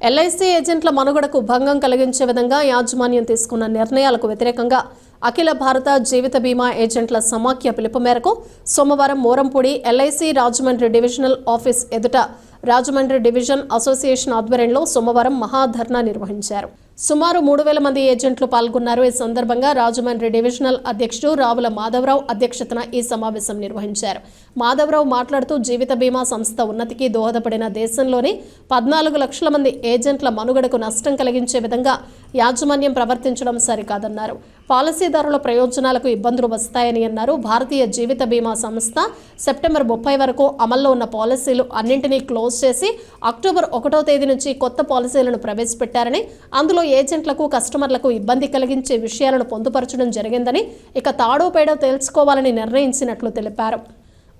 LIC ఏజెంట్ల మనుగడకు భంగం కలిగించే విధంగా యాజమాన్యం తీసుకున్న నిర్ణయాలకు వ్యతిరేకంగా అఖిల భారత జీవిత బీమా ఏజెంట్ల సమాఖ్య పిలుపు మేరకు సోమవారం Morampudi LIC Rajahmundry divisional office ఎదుట రాజమండ్రి డివిజన్ అసోసియేషన్ ఆధ్వర్యంలో సోమవారం మహాధర్నా నిర్వహించారు. సుమారు మూడు వేల మంది ఏజెంట్లు పాల్గొన్నారు. ఈ సందర్భంగా రాజమండ్రి డివిజనల్ అధ్యక్షుడు రావుల మాధవరావు అధ్యక్షతన ఈ సమావేశం నిర్వహించారు. మాధవరావు మాట్లాడుతూ జీవిత బీమా సంస్థ ఉన్నతికి దోహదపడిన దేశంలోని పద్నాలుగు లక్షల మంది ఏజెంట్ల మనుగడకు నష్టం కలిగించే విధంగా యాజమాన్యం ప్రవర్తించడం సరికాదన్నారు. పాలసీదారుల ప్రయోజనాలకు ఇబ్బందులు వస్తాయని అన్నారు. భారతీయ జీవిత బీమా సంస్థ సెప్టెంబర్ ముప్పై వరకు అమల్లో ఉన్న పాలసీలు అన్నింటినీ క్లోజ్ చేసి అక్టోబర్ ఒకటో తేదీ నుంచి కొత్త పాలసీలను ప్రవేశపెట్టారని అందులో ఏజెంట్లకు కస్టమర్లకు ఇబ్బంది కలిగించే విషయాలను పొందుపరచడం జరిగిందని ఇక తాడో పేడో తేల్చుకోవాలని నిర్ణయించినట్లు తెలిపారు.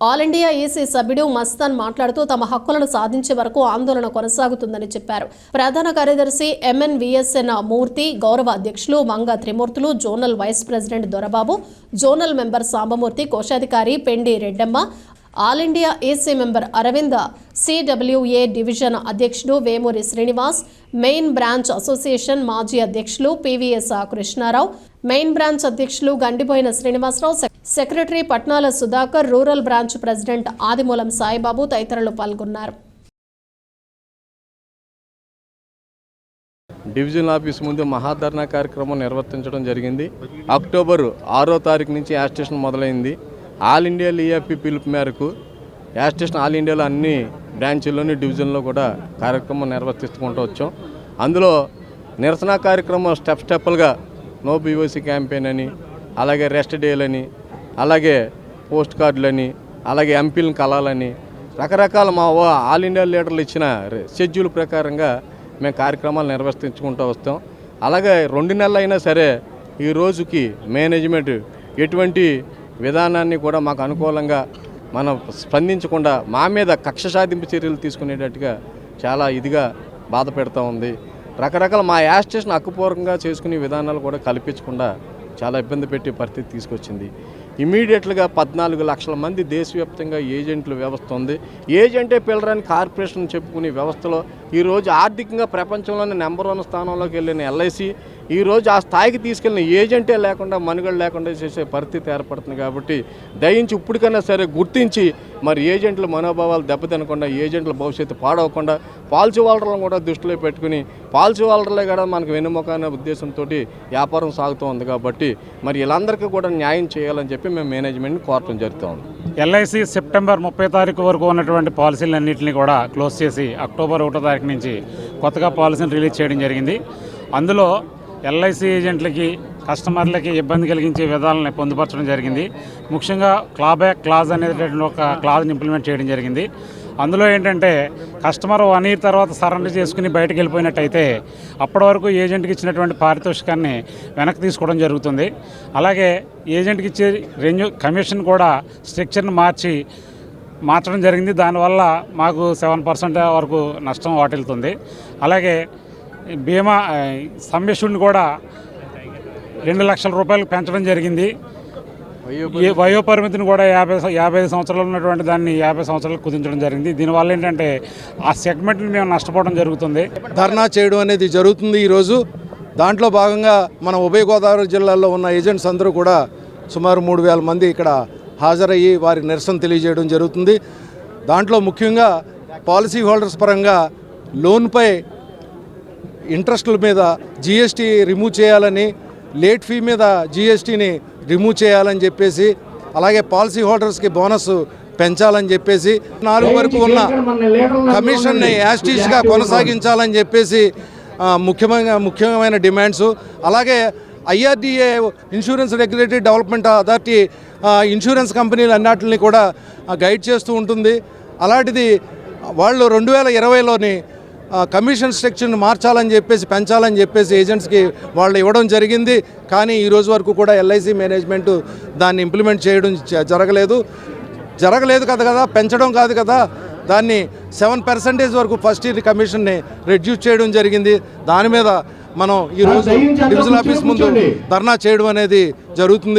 ఆల్ ఇండియా ఈసీ సభ్యుడు మస్తాన్ మాట్లాడుతూ తమ హక్కులను సాధించే వరకు ఆందోళన కొనసాగుతుందని చెప్పారు. ప్రధాన కార్యదర్శి M N V S N Murthy గౌరవ అధ్యక్షులు Manga Trimurthulu zonal vice president Dorababu zonal member Sambamurthy కోశాధికారి Pendi Reddamma all India AC member Aravind CWA division అధ్యక్షుడు Vemuri Srinivas main branch association మాజీ అధ్యక్షులు పివిఎస్ కృష్ణారావు మెయిన్ బ్రాంచ్ అధ్యక్షులు గండిపోయిన Srinivasarao check- secretary Patnala Sudhakar rural branch president Adimulam Saibabu తదితరులు పాల్గొన్నారు. Division office ముందు మహాధర్నా కార్యక్రమం నిర్వర్తించడం జరిగింది. అక్టోబర్ ఆరో తారీఖు నుంచి యాస్టేషన్ మొదలైంది. ఆల్ ఇండియా లీఎఫ్పి పిలుపు మేరకు యాస్టేషన్ ఆల్ ఇండియాలో అన్ని బ్రాంచీల్లోని డివిజన్లో కూడా కార్యక్రమం నిర్వర్తించుకుంటూ వచ్చాం. అందులో నిరసన కార్యక్రమం స్టెప్ స్టెప్లుగా నో బీఓసీ క్యాంపెయిన్ అని అలాగే రెస్ట్ డేలని అలాగే పోస్ట్ కార్డులని అలాగే ఎంపీలను కలాలని రకరకాల మా ఓ ఆల్ ఇండియా లీడర్లు ఇచ్చిన షెడ్యూల్ ప్రకారంగా మేము కార్యక్రమాలు నిర్వర్తించుకుంటూ వస్తాం. అలాగే రెండు నెలలు అయినా సరే ఈ రోజుకి మేనేజ్మెంట్ ఎటువంటి విధానాన్ని కూడా మాకు అనుకూలంగా మనం స్పందించకుండా మా మీద కక్ష సాధింపు చర్యలు తీసుకునేటట్టుగా చాలా ఇదిగా బాధ పెడతా ఉంది. రకరకాల మా యాస్టేషన్ హక్కుపూర్వకంగా చేసుకునే విధానాలు కూడా కల్పించకుండా చాలా ఇబ్బంది పెట్టే పరిస్థితి తీసుకొచ్చింది. ఇమీడియట్గా పద్నాలుగు లక్షల మంది దేశవ్యాప్తంగా ఏజెంట్ల వ్యవస్థ ఉంది. ఏజెంటే పిల్లరాని కార్పొరేషన్ చెప్పుకునే వ్యవస్థలో ఈరోజు ఆర్థికంగా ప్రపంచంలోనే నెంబర్ వన్ స్థానంలోకి వెళ్ళిన ఎల్ఐసి ఈరోజు ఆ స్థాయికి తీసుకెళ్ళిన ఏజెంటే లేకుండా మనుగడ లేకుండా చేసే పరిస్థితి ఏర్పడుతుంది కాబట్టి దయించి ఇప్పటికైనా సరే గుర్తించి మరి ఏజెంట్ల మనోభావాలు దెబ్బతినకుండా ఏజెంట్ల భవిష్యత్తు పాడవకుండా పాలసీ వాళ్ళలను కూడా దృష్టిలో పెట్టుకుని పాలసీ వాళ్ళలే కూడా మనకు వెన్నుముక అనే ఉద్దేశంతో వ్యాపారం సాగుతూ ఉంది కాబట్టి మరి వీళ్ళందరికీ కూడా న్యాయం చేయాలని చెప్పి మేము మేనేజ్మెంట్ని కోరటం జరుగుతూ ఉంది. ఎల్ఐసి సెప్టెంబర్ ముప్పై తారీఖు వరకు ఉన్నటువంటి పాలసీలన్నింటినీ కూడా క్లోజ్ చేసి అక్టోబర్ ఒకటో తారీఖు నుంచి కొత్తగా పాలసీని రిలీజ్ చేయడం జరిగింది. అందులో ఎల్ఐసి ఏజెంట్లకి కస్టమర్లకి ఇబ్బంది కలిగించే విధానాలను పొందుపరచడం జరిగింది. ముఖ్యంగా క్లాబ్యాక్ క్లాజ్ అనేటటువంటి ఒక క్లాజ్ని ఇంప్లిమెంట్ చేయడం జరిగింది. అందులో ఏంటంటే కస్టమర్ వన్ ఇయర్ తర్వాత సరెండర్ చేసుకుని బయటకు వెళ్ళిపోయినట్టయితే అప్పటి వరకు ఏజెంట్కి ఇచ్చినటువంటి పారితోషికాన్ని వెనక్కి తీసుకోవడం జరుగుతుంది. అలాగే ఏజెంట్కి ఇచ్చే రెన్యూ కమిషన్ కూడా స్ట్రక్చర్ని మార్చి మార్చడం జరిగింది. దానివల్ల మాకు సెవెన్ పర్సెంట్ వరకు నష్టం వాటిల్తుంది అలాగే బీమా సంరక్షణను కూడా రెండు లక్షల రూపాయలకు పెంచడం జరిగింది. వయో పరిమితిని కూడా యాభై యాభై ఐదు సంవత్సరాలు ఉన్నటువంటి దాన్ని యాభై సంవత్సరాలకు కుదించడం జరిగింది. దీనివల్ల ఏంటంటే ఆ సెగ్మెంట్ని మేము నష్టపోవడం జరుగుతుంది. ధర్నా చేయడం అనేది జరుగుతుంది ఈరోజు. దాంట్లో భాగంగా మన ఉభయ గోదావరి జిల్లాల్లో ఉన్న ఏజెంట్స్ అందరూ కూడా సుమారు మూడు వేల మంది ఇక్కడ హాజరయ్యి వారి నిరసన తెలియజేయడం జరుగుతుంది. దాంట్లో ముఖ్యంగా పాలసీ హోల్డర్స్ పరంగా లోన్పై ఇంట్రెస్ట్ల మీద జీఎస్టీ రిమూవ్ చేయాలని లేట్ ఫీ మీద జీఎస్టీని రిమూవ్ చేయాలని చెప్పేసి అలాగే పాలసీ హోల్డర్స్కి బోనస్ పెంచాలని చెప్పేసి నాలుగు వరకు ఉన్న కమిషన్ని యాస్టీస్గా కొనసాగించాలని చెప్పేసి ముఖ్యమైన ముఖ్యమైన డిమాండ్స్. అలాగే IRDA insurance regulatory development authority insurance కంపెనీలు అన్నిటిని కూడా గైడ్ చేస్తూ ఉంటుంది. అలాంటిది వాళ్ళు రెండు వేల ఇరవైలోని కమిషన్ స్ట్రక్చర్ని మార్చాలని చెప్పేసి పెంచాలని చెప్పేసి ఏజెంట్స్కి వాళ్ళు ఇవ్వడం జరిగింది. కానీ ఈ రోజు వరకు కూడా ఎల్ఐసి మేనేజ్మెంట్ దాన్ని ఇంప్లిమెంట్ చేయడం జరగలేదు. జరగలేదు కదా కదా పెంచడం కాదు కదా దాన్ని సెవెన్ పర్సెంటేజ్ వరకు ఫస్ట్ ఇయర్ కమిషన్ని రెడ్యూస్ చేయడం జరిగింది. దాని మీద మనం ఈరోజు డివిజనల్ ఆఫీస్ ముందు ధర్నా చేయడం అనేది జరుగుతుంది.